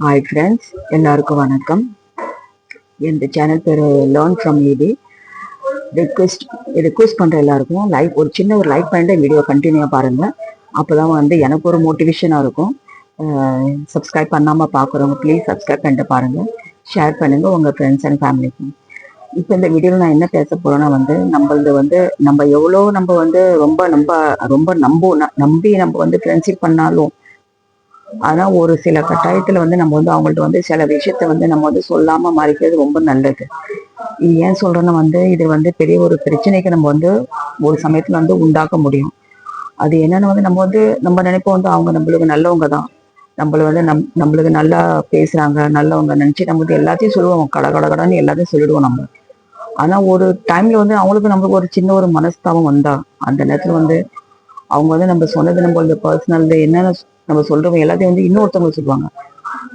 Hi friends எல்லாருக்கும் வணக்கம். இந்த சேனல் பேர் learn from ED request request பண்ணுற எல்லாருக்கும் லைக் ஒரு சின்ன ஒரு லைக் பண்ணிட்டு வீடியோ கண்டினியூவாக பாருங்கள் அப்போ தான் வந்து எனக்கு ஒரு மோட்டிவேஷனாக இருக்கும். சப்ஸ்கிரைப் பண்ணாமல் பார்க்குறவங்க ப்ளீஸ் சப்ஸ்கிரைப் பண்ணிட்டு பாருங்கள் ஷேர் பண்ணுங்கள் உங்கள் ஃப்ரெண்ட்ஸ் அண்ட் ஃபேமிலிக்கும் இப்போ இந்த வீடியோவில் நான் என்ன பேச போகிறேன்னா வந்து நம்மளது வந்து நம்ம எவ்வளோ நம்ம வந்து ரொம்ப நம்ம ரொம்ப நம்ப நம்பி நம்ம வந்து ஃப்ரெண்ட்ஷிப் பண்ணாலும் ஆனா ஒரு சில கட்டாயத்துல வந்து நம்ம வந்து அவங்கள்ட்ட வந்து சில விஷயத்த வந்து நம்ம வந்து சொல்லாம மறைக்கிறது ரொம்ப நல்லது. இது ஏன் சொல்றேன்னா வந்து இது வந்து பெரிய ஒரு பிரச்சனைக்கு நம்ம வந்து ஒரு சமயத்துல வந்து உண்டாக்க முடியும். அது என்னன்னு வந்து நம்ம வந்து நம்ம நினைப்போம் வந்து அவங்க நம்மளுக்கு நல்லவங்க தான் நம்மள வந்து நம் நம்மளுக்கு நல்லா பேசுறாங்க நல்லவங்க நினைச்சு நம்ம வந்து எல்லாத்தையும் சொல்லுவோம். கட கட கடன்னு எல்லாத்தையும் சொல்லிடுவோம் நம்ம. ஆனா ஒரு டைம்ல வந்து அவங்களுக்கு நம்மளுக்கு ஒரு சின்ன ஒரு மனஸ்தாபம் வந்தா அந்த நேரத்துல வந்து அவங்க வந்து நம்ம சொன்னது நம்ம இந்த பர்சனல் என்னென்ன நம்ம சொல்றவங்க எல்லாத்தையும் வந்து இன்னொருத்தவங்க சொல்லுவாங்க.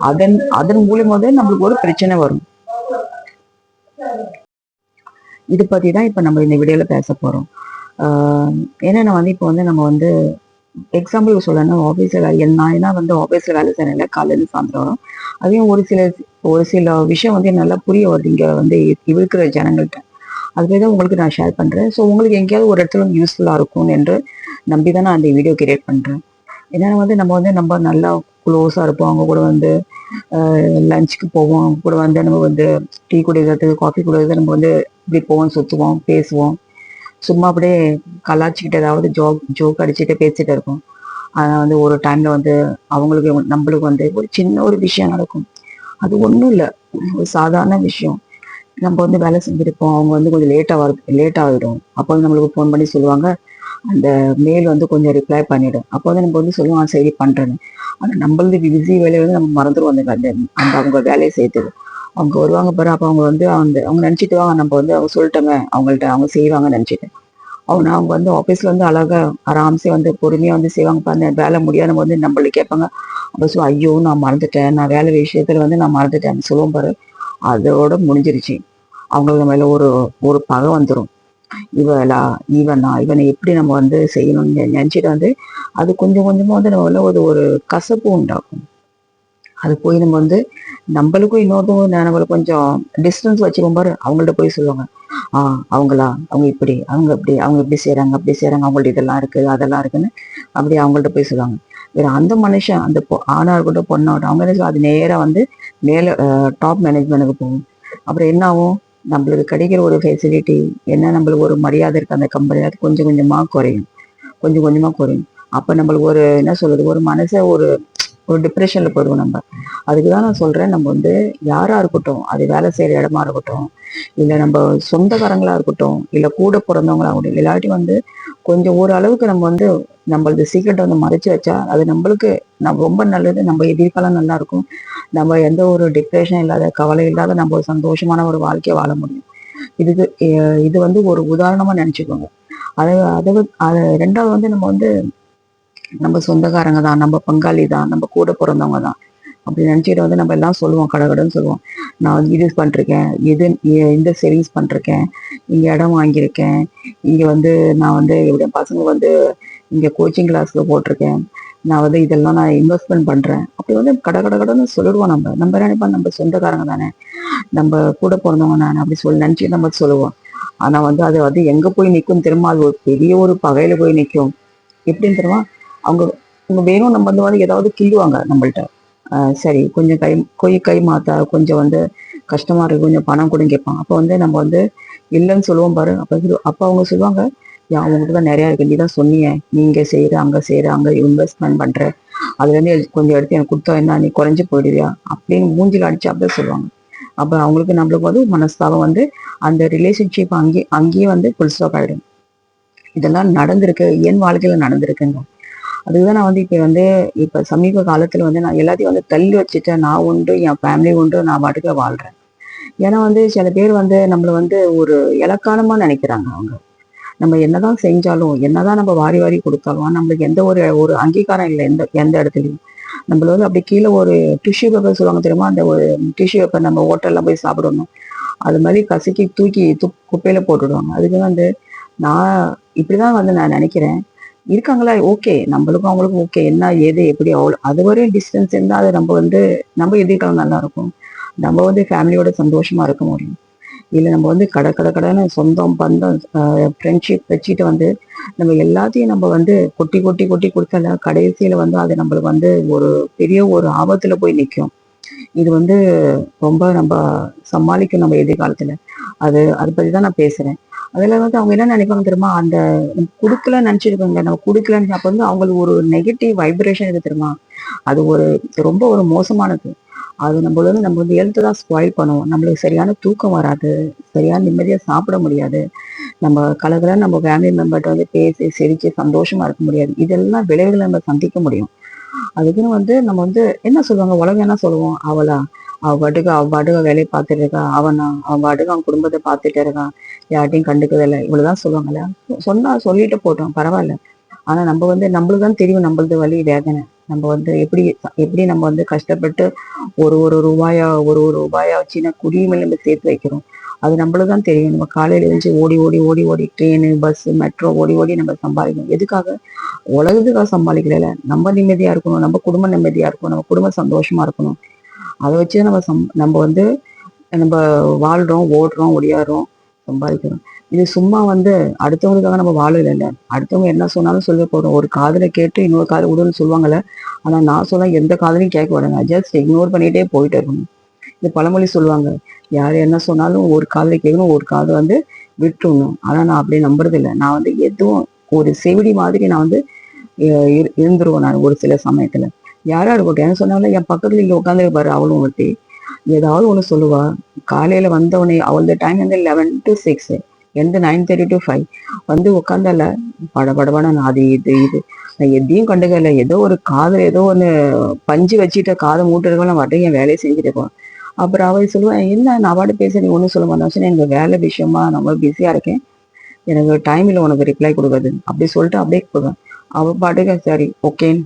அதன் அதன் மூலியமா வந்து நம்மளுக்கு ஒரு பிரச்சனை வரும். இது பத்தி தான் இப்ப நம்ம இந்த வீடியோல பேச போறோம். ஏன்னா வந்து இப்போ வந்து நம்ம வந்து எக்ஸாம்பிள் சொல்லணும் ஆஃபீஸில் வேலை நான் என்ன வந்து ஆஃபீஸில் வேலை செய்யறேன் காலையில் சாயந்தரம் வரும். அதையும் ஒரு சில ஒரு சில விஷயம் வந்து நல்லா புரிய வருது. இங்கே வந்து இருக்கிற ஜனங்கள்கிட்ட அதுவே தான் உங்களுக்கு நான் ஷேர் பண்ணுறேன் ஸோ உங்களுக்கு எங்கேயாவது ஒரு இடத்துல யூஸ்ஃபுல்லாக இருக்கும் என்று நம்பி தான் நான் அந்த வீடியோ கிரியேட் பண்ணுறேன் ஏன்னா வந்து நம்ம வந்து நம்ம நல்லா க்ளோஸாக இருப்போம். அவங்க கூட வந்து லஞ்சுக்கு போவோம். அவங்க கூட வந்து நம்ம வந்து டீ குடிக்கிறது காஃபி குடிக்கிறது நம்ம வந்து இப்படி போவோம் சுற்றுவோம் பேசுவோம். சும்மா அப்படியே கலாச்சிக்கிட்டு ஏதாவது ஜோக் ஜோக் அடிச்சுட்டு பேசிகிட்டு இருப்போம். ஆனால் வந்து ஒரு டைமில் வந்து அவங்களுக்கு நம்மளுக்கு வந்து ஒரு சின்ன ஒரு விஷயம் நடக்கும். அது ஒன்றும் இல்லை. ஒரு சாதாரண விஷயம். நம்ம வந்து வேலை செஞ்சுருப்போம் அவங்க வந்து கொஞ்சம் லேட்டாக வர லேட் ஆகிடும் அப்போ வந்து நம்மளுக்கு ஃபோன் பண்ணி சொல்லுவாங்க அந்த மெயில் வந்து கொஞ்சம் ரிப்ளை பண்ணிவிடும் அப்போ வந்து நம்ம வந்து சொல்லுவோம் சரி பண்ணுறேன்னு ஆனால் நம்மளது பிஸி வேலையை வந்து நம்ம மறந்துடுவோம் அந்த அந்த அந்த அவங்க வேலையை செய்யறது. அவங்க வருவாங்க பாரு அப்போ அவங்க வந்து அந்த அவங்க நினச்சிட்டு வாங்க நம்ம வந்து அவங்க சொல்லிட்டோங்க அவங்கள்ட்ட அவங்க செய்வாங்கன்னு நினச்சிட்டு. அவங்க அவங்க வந்து ஆஃபீஸில் வந்து அழகாக ஆராம்சே வந்து பொறுமையாக வந்து செய்வாங்க பாரு, அந்த வேலை முடியாதவங்க வந்து நம்மள கேட்பாங்க. அப்போ சொல்லுவோம் ஐயோ நான் மறந்துட்டேன். நான் வேலை விஷயத்தில் வந்து நான் மறந்துட்டேன் சொல்லுவோம் பாரு. அதோட முடிஞ்சிருச்சு. அவங்களுக்கு மேலே ஒரு ஒரு பகை வந்துடும் இவளா இவனா இவனை எப்படி நம்ம வந்து செய்யணும்னு நினைச்சிட்டு வந்து அது கொஞ்சம் கொஞ்சமா வந்து நம்ம ஒரு ஒரு கசப்பு உண்டாக்கும். அது போய் நம்ம வந்து நம்மளுக்கும் இன்னொருத்தவங்க நம்மளை கொஞ்சம் டிஸ்டன்ஸ் வச்சுக்கும் பாரு அவங்கள்ட்ட போய் சொல்லுவாங்க ஆஹ் அவங்களா? அவங்க இப்படி அவங்க இப்படி அவங்க இப்படி செய்கிறாங்க அப்படி செய்றாங்க அவங்கள்ட்ட இதெல்லாம் இருக்கு அதெல்லாம் இருக்குன்னு அப்படி அவங்கள்ட்ட போய் சொல்லுவாங்க. வேற அந்த மனுஷன் அந்த பொ- ஆணா இருக்கட்டும் பொண்ணாகட்டும் அவங்க என்ன சொல்லுவாங்க, அது நேரா வந்து மேல டாப் மேனேஜ்மெண்ட்டுக்கு போகும். அப்புறம் என்ன ஆகும்? நம்மளுக்கு கிடைக்கிற ஒரு ஃபெசிலிட்டி என்ன? நம்மளுக்கு ஒரு மரியாதை இருக்குது அந்த கம்பெனியில் அது கொஞ்சம் கொஞ்சமா குறையும். கொஞ்சம் கொஞ்சமா குறையும். அப்போ நம்மளுக்கு ஒரு என்ன சொல்றது ஒரு மனசை ஒரு ஒரு டிப்ரெஷன்ல போயிடுவோம் நம்ம. அதுக்கு தான் நான் சொல்றேன் நம்ம வந்து யாராக இருக்கட்டும் அது வேலை செய்யற இடமா இருக்கட்டும் இல்லை நம்ம சொந்தக்காரங்களா இருக்கட்டும் இல்லை கூட பிறந்தவங்களா இருக்கட்டும் இல்லாட்டி வந்து கொஞ்சம் ஓரளவுக்கு நம்ம வந்து நம்மளது சீக்கிரட்டை வந்து மறைச்சு வச்சா அது நம்மளுக்கு நம்ம ரொம்ப நல்லது நம்ம எதிர்காலம் நல்லா இருக்கும். நம்ம எந்த ஒரு டிப்ரெஷன் இல்லாத கவலை இல்லாத நம்ம ஒரு சந்தோஷமான ஒரு வாழ்க்கையை வாழ முடியும். இதுக்கு இது வந்து ஒரு உதாரணமா நினைச்சுக்கோங்க. அதை அதை அது ரெண்டாவது வந்து நம்ம வந்து நம்ம சொந்தக்காரங்க தான் நம்ம பங்காளி தான் நம்ம கூட பிறந்தவங்க தான். அப்படி நினச்சிக்கிட்டு வந்து நம்ம எல்லாம் சொல்லுவோம் கடகடன்னு சொல்லுவோம். நான் வந்து இது பண்ணிருக்கேன் இது இந்த சேவிங்ஸ் பண்ணிருக்கேன் இங்கே இடம் வாங்கியிருக்கேன் இங்கே வந்து நான் வந்து என்னுடைய பசங்க வந்து இங்கே கோச்சிங் கிளாஸில் போட்டிருக்கேன் நான் வந்து இதெல்லாம் நான் இன்வெஸ்ட்மெண்ட் பண்ணுறேன் அப்படி வந்து கட கட கடன்னு சொல்லிடுவோம் நம்ம. நம்ம நினைப்போம்? நம்ம சொந்தக்காரங்க தானே. நம்ம கூட பிறந்தவங்க தானே. அப்படி சொல்லி நினச்சி நம்ம சொல்லுவோம். ஆனால் வந்து அது வந்து எங்கே போய் நிற்கும் திரும்ப அது ஒரு பெரிய ஒரு பகையில் போய் நிற்கும். எப்படின்னு தெரியுமா? அவங்க அவங்க வேணும் நம்ம வந்து வந்து ஏதாவது கிள்ளுவாங்க நம்மள்ட்ட. சரி கொஞ்சம் கை கொய் கை மாத்தா கொஞ்சம் வந்து கஷ்டமா இருக்கு கொஞ்சம் பணம் கூட கேட்பாங்க அப்போ வந்து நம்ம வந்து இல்லைன்னு சொல்லுவோம் பாரு. அப்போ சொல்லு- அப்போ அவங்க சொல்லுவாங்க யா அவங்ககிட்ட தான் நிறையா இருக்கு. நீ தான் சொன்னியே. நீங்க செய்யற அங்க செய்யற அங்க இன்வெஸ்ட்மெண்ட் பண்ற. அதுல இருந்து கொஞ்சம் எடுத்து எனக்கு கொடுத்தா என்ன? நீ குறைஞ்சு போயிடுவியா? அப்படின்னு மூஞ்சில் அடிச்சு அப்படியே சொல்லுவாங்க. அப்ப அவங்களுக்கு நம்மளுக்கு வந்து மனஸ்தாபம் வந்து அந்த ரிலேஷன்ஷிப் அங்கேயே அங்கேயே வந்து ஃபுல் ஸ்டாப் ஆயிடும். இதெல்லாம் நடந்திருக்கு. என் வாழ்க்கையில நடந்திருக்குங்க. அதுதான் நான் வந்து இப்ப வந்து இப்ப சமீப காலத்துல வந்து நான் எல்லாத்தையும் வந்து தள்ளி வச்சுட்டேன். நான் உண்டு என் ஃபேமிலி உண்டு நான் பாட்டுக்கு வாழ்றேன். ஏன்னா வந்து சில பேர் வந்து நம்மளை வந்து ஒரு இலக்காரமா நினைக்கிறாங்க அவங்க. நம்ம என்னதான் செஞ்சாலும் என்னதான் நம்ம வாரி வாரி கொடுத்தாலும் நம்மளுக்கு எந்த ஒரு ஒரு அங்கீகாரம் இல்லை எந்த எந்த இடத்துலையும். நம்மள வந்து அப்படி கீழே ஒரு டிஷ்யூ பேப்பர் சொல்லுவாங்க தெரியுமா? அந்த ஒரு டிஷ்யூ பேப்பர் நம்ம ஹோட்டல்ல போய் சாப்பிடணும். அது மாதிரி கசக்கி தூக்கி து குப்பையில போட்டுடுவாங்க. அதுக்கு வந்து நான் இப்படிதான் வந்து நான் நினைக்கிறேன். இருக்காங்களா? ஓகே நம்மளுக்கும் அவங்களுக்கும் ஓகே என்ன ஏது எப்படி அவ்வளோ. அது வரையும் டிஸ்டன்ஸ் இருந்தால் அது நம்ம வந்து நம்ம எதிர்காலம் நல்லா இருக்கும். நம்ம வந்து ஃபேமிலியோட சந்தோஷமா இருக்க முடியும். இல்லை நம்ம வந்து கடை கடை கடைன்னு சொந்தம் பந்தம் ஃப்ரெண்ட்ஷிப் வச்சுட்டு வந்து நம்ம எல்லாத்தையும் நம்ம வந்து கொட்டி கொட்டி கொட்டி கொடுத்தால கடைசியில் வந்து அது நம்மளுக்கு வந்து ஒரு பெரிய ஒரு ஆபத்தில் போய் நிற்கும் இது வந்து ரொம்ப நம்ம சமாளிக்கும் நம்ம எதிர்காலத்தில். அது அதை பற்றி தான் நான் பேசுகிறேன் அதில் வந்து அவங்க என்ன நினைப்பாங்க தெரியுமா? அந்த கொடுக்கல நினைச்சிருக்காங்க நம்ம கொடுக்கலன்னு அப்போ வந்து அவங்களுக்கு ஒரு நெகட்டிவ் வைப்ரேஷன் இருக்கு தெரியுமா? அது ஒரு ரொம்ப ஒரு மோசமானது. அது நம்மள வந்து நம்ம வந்து எழுத்து தான் ஸ்பாயில் பண்ணுவோம். நம்மளுக்கு சரியான தூக்கம் வராது சரியான நிம்மதியாக சாப்பிட முடியாது. நம்ம கலகல நம்ம ஃபேமிலி மெம்பர்கிட்ட வந்து பேசி சிரித்து சந்தோஷமா இருக்க முடியாது. இதெல்லாம் விளைவுகளை நம்ம சந்திக்க முடியும். அதுக்குன்னு வந்து நம்ம வந்து என்ன சொல்லுவாங்க? உலகம் என்ன சொல்லுவோம்? அவளா அவ பாட்டுக்கு அவ பாட்டுக்கு வேலையை பார்த்துட்டு இருக்கா. அவனா அவன் பாட்டுக்கு அவன் குடும்பத்தை பார்த்துட்டு இருக்கான். யார்ட்டையும் கண்டுக்கதில்லை இவ்வளவுதான் சொல்லுவாங்கல்ல. சொன்னா சொல்லிட்டு போட்டோம். பரவாயில்ல. ஆனா நம்ம வந்து நம்மளுக்கு தான் தெரியும் நம்மளது வழி வேதனை. நம்ம வந்து எப்படி எப்படி நம்ம வந்து கஷ்டப்பட்டு ஒரு ஒரு ரூபாயா ஒரு ஒரு ரூபாயா வச்சு குடியுமே நம்ம சேர்த்து வைக்கிறோம். அது நம்மளுக்கு தான் தெரியும். நம்ம காலையில எழுந்து ஓடி ஓடி ஓடி ஓடி ட்ரெயின் பஸ் மெட்ரோ ஓடி ஓடி நம்ம சம்பாதிக்கணும். எதுக்காக? உலகத்துக்காக சம்பாதிக்கல நம்ம நிம்மதியா இருக்கணும். நம்ம குடும்பம் நிம்மதியா இருக்கணும். நம்ம குடும்பம் சந்தோஷமா இருக்கணும். அதை வச்சு நம்ம சம் நம்ம வந்து நம்ம வாழ்கிறோம் ஓடுறோம் ஒடியாடுறோம் சம்பாதிக்கிறோம். இது சும்மா வந்து அடுத்தவங்களுக்காக நம்ம வாழல இல்லை. அடுத்தவங்க என்ன சொன்னாலும் சொல்ல போகிறோம் ஒரு காதில் கேட்டு இன்னொரு காதில் விடுன்னு சொல்லுவாங்கல்ல ஆனால் நான் சொல்ல எந்த காதலையும் கேட்க விடுங்க ஜஸ்ட் இக்னோர் பண்ணிகிட்டே போயிட்டு இருக்கணும். இந்த பழமொழி சொல்லுவாங்க. யார் என்ன சொன்னாலும் ஒரு காதில் கேட்கணும் ஒரு காது வந்து விட்டுணும் ஆனால் நான் அப்படியே நம்புறது இல்லை. நான் வந்து எதுவும் ஒரு செவிடி மாதிரி நான் வந்து இருந்துருவேன் நான் ஒரு சில சமயத்தில். யாரா இருக்கட்டும் சொன்னாலும் என் பக்கத்துல இங்க உட்காந்து இருப்பாரு அவளும் ஒருத்தி. ஏதாவது ஒண்ணு சொல்லுவா. காலையில வந்தவனே அவளது டைம் வந்து லெவன் டு சிக்ஸ் எந்த நைன் தேர்ட்டி டு ஃபைவ் வந்து உட்காந்தால படபடபான நான் அது இது இது. நான் எதையும் கண்டுக்கல. ஏதோ ஒரு காதல் ஏதோ ஒன்று பஞ்சு வச்சுட்டு காதை மூட்டுறதுக்கு நான் வட்டையும் என் வேலையை செஞ்சுட்டு இருக்கோம். அப்புறம் அவள் சொல்லுவேன் என்ன நான் அவார்டு பேச நீ ஒன்றும் சொல்ல மாட்டேன் எனக்கு வேலை விஷயமா ரொம்ப பிஸியா இருக்கேன். எனக்கு டைம் இல்லை உனக்கு ரிப்ளை கொடுக்குறது. அப்படி சொல்லிட்டு அப்படியே போவேன் அவள் பாட்டுக்கு சரி ஓகேன்னு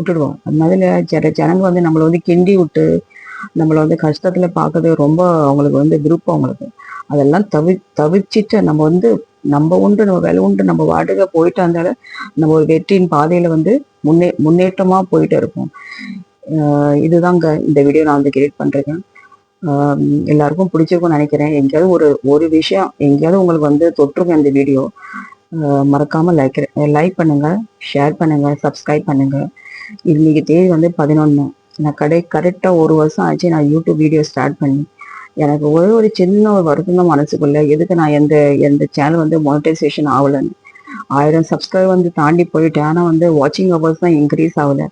விட்டுடுவோம். அது மாதிரி சில ஜனங்க வந்து நம்மளை வந்து கிண்டி விட்டு நம்மளை வந்து கஷ்டத்துல பார்க்கறது ரொம்ப அவங்களுக்கு வந்து விருப்பம் அவங்களுக்கு. அதெல்லாம் தவி தவிர்ச்சிட்டு நம்ம வந்து நம்ம உண்டு நம்ம வேலை உண்டு நம்ம வாடகை போயிட்டு இருந்தாலும் நம்ம ஒரு வெற்றியின் பாதையில வந்து முன்னே முன்னேற்றமா போயிட்டு இருப்போம். இதுதாங்க இந்த வீடியோ நான் வந்து கிரியேட் பண்றேன். எல்லாருக்கும் பிடிச்சிருக்கும்னு நினைக்கிறேன். எங்கேயாவது ஒரு ஒரு விஷயம் எங்கேயாவது உங்களுக்கு வந்து தொற்றுங்க இந்த வீடியோ மறக்காம லைக் லைக் பண்ணுங்க ஷேர் பண்ணுங்க சப்ஸ்கிரைப் பண்ணுங்க. இன்னைக்கு தேதி வந்து பதினொன்று நான் கடை கரெக்டாக ஒரு வருஷம் ஆச்சு நான் யூடியூப் வீடியோ ஸ்டார்ட் பண்ணி. எனக்கு ஒரே ஒரு சின்ன ஒரு வருத்தம் தான் மனசுக்குள்ள. எதுக்கு நான் எந்த எந்த சேனல் வந்து மானிட்டைசேஷன் ஆகலைன்னு. ஆயிரம் சப்ஸ்கிரைப் வந்து தாண்டி போயிட்டேன். ஆனால் வந்து வாட்சிங் ஹவர்ஸ் தான் இன்க்ரீஸ் ஆகலை.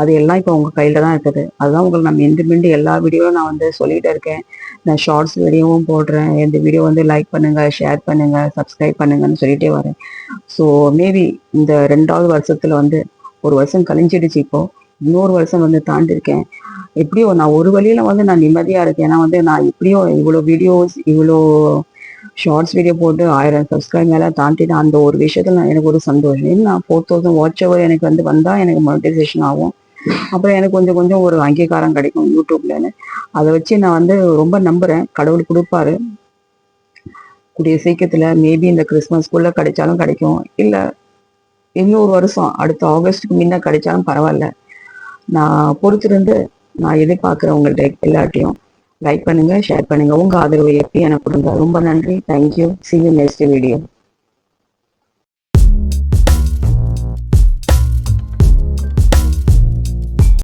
அது எல்லாம் இப்போ உங்கள் கையில் தான் இருக்குது. அதுதான் உங்களுக்கு நான் மிண்டு மிண்டு எல்லா வீடியோவும் நான் வந்து சொல்லிகிட்டு இருக்கேன். நான் ஷார்ட்ஸ் வீடியோவும் போடுறேன். இந்த வீடியோ வந்து லைக் பண்ணுங்கள் ஷேர் பண்ணுங்கள் சப்ஸ்கிரைப் பண்ணுங்கன்னு சொல்லிகிட்டே வரேன். ஸோ மேபி இந்த ரெண்டாவது வருஷத்தில் வந்து ஒரு வருஷம் கழிஞ்சிடுச்சு இப்போ. இன்னொரு வருஷம் வந்து தாண்டி இருக்கேன் எப்படியோ நான் ஒரு வழியில வந்து நான் நிம்மதியா இருக்கேன். ஏன்னா வந்து நான் எப்படியோ இவ்வளோ வீடியோஸ் இவ்வளோ ஷார்ட்ஸ் வீடியோ போட்டு ஆயிரம் சப்ஸ்கிரைப் மேலே தாண்டிட்டு அந்த ஒரு விஷயத்துல நான் எனக்கு ஒரு சந்தோஷம். நான் ஃபோர் தௌசண்ட் வாட்ச் அவர் எனக்கு வந்து வந்தா எனக்கு மானிட்டைசேஷன் ஆகும். அப்புறம் எனக்கு கொஞ்சம் கொஞ்சம் ஒரு அங்கீகாரம் கிடைக்கும் யூடியூப்லன்னு. அதை வச்சு நான் வந்து ரொம்ப நம்புறேன். கடவுள் கொடுப்பாரு. கூடிய சீக்கிரத்துல மேபி இந்த கிறிஸ்மஸ்க்குள்ள கிடைச்சாலும் கிடைக்கும். இல்லை இன்னொரு வருஷம் அடுத்த ஆகஸ்டுக்கு முன்ன கிடைச்சாலும் பரவாயில்ல. நான் பொறுத்திருந்து நான் எதிர்பார்க்குறேன் உங்கள்கிட்ட எல்லாட்டையும் லைக் பண்ணுங்கள் ஷேர் பண்ணுங்கள் உங்கள் ஆதரவு எப்படி எனக்கு கொடுங்க. ரொம்ப நன்றி. Thank you see you next video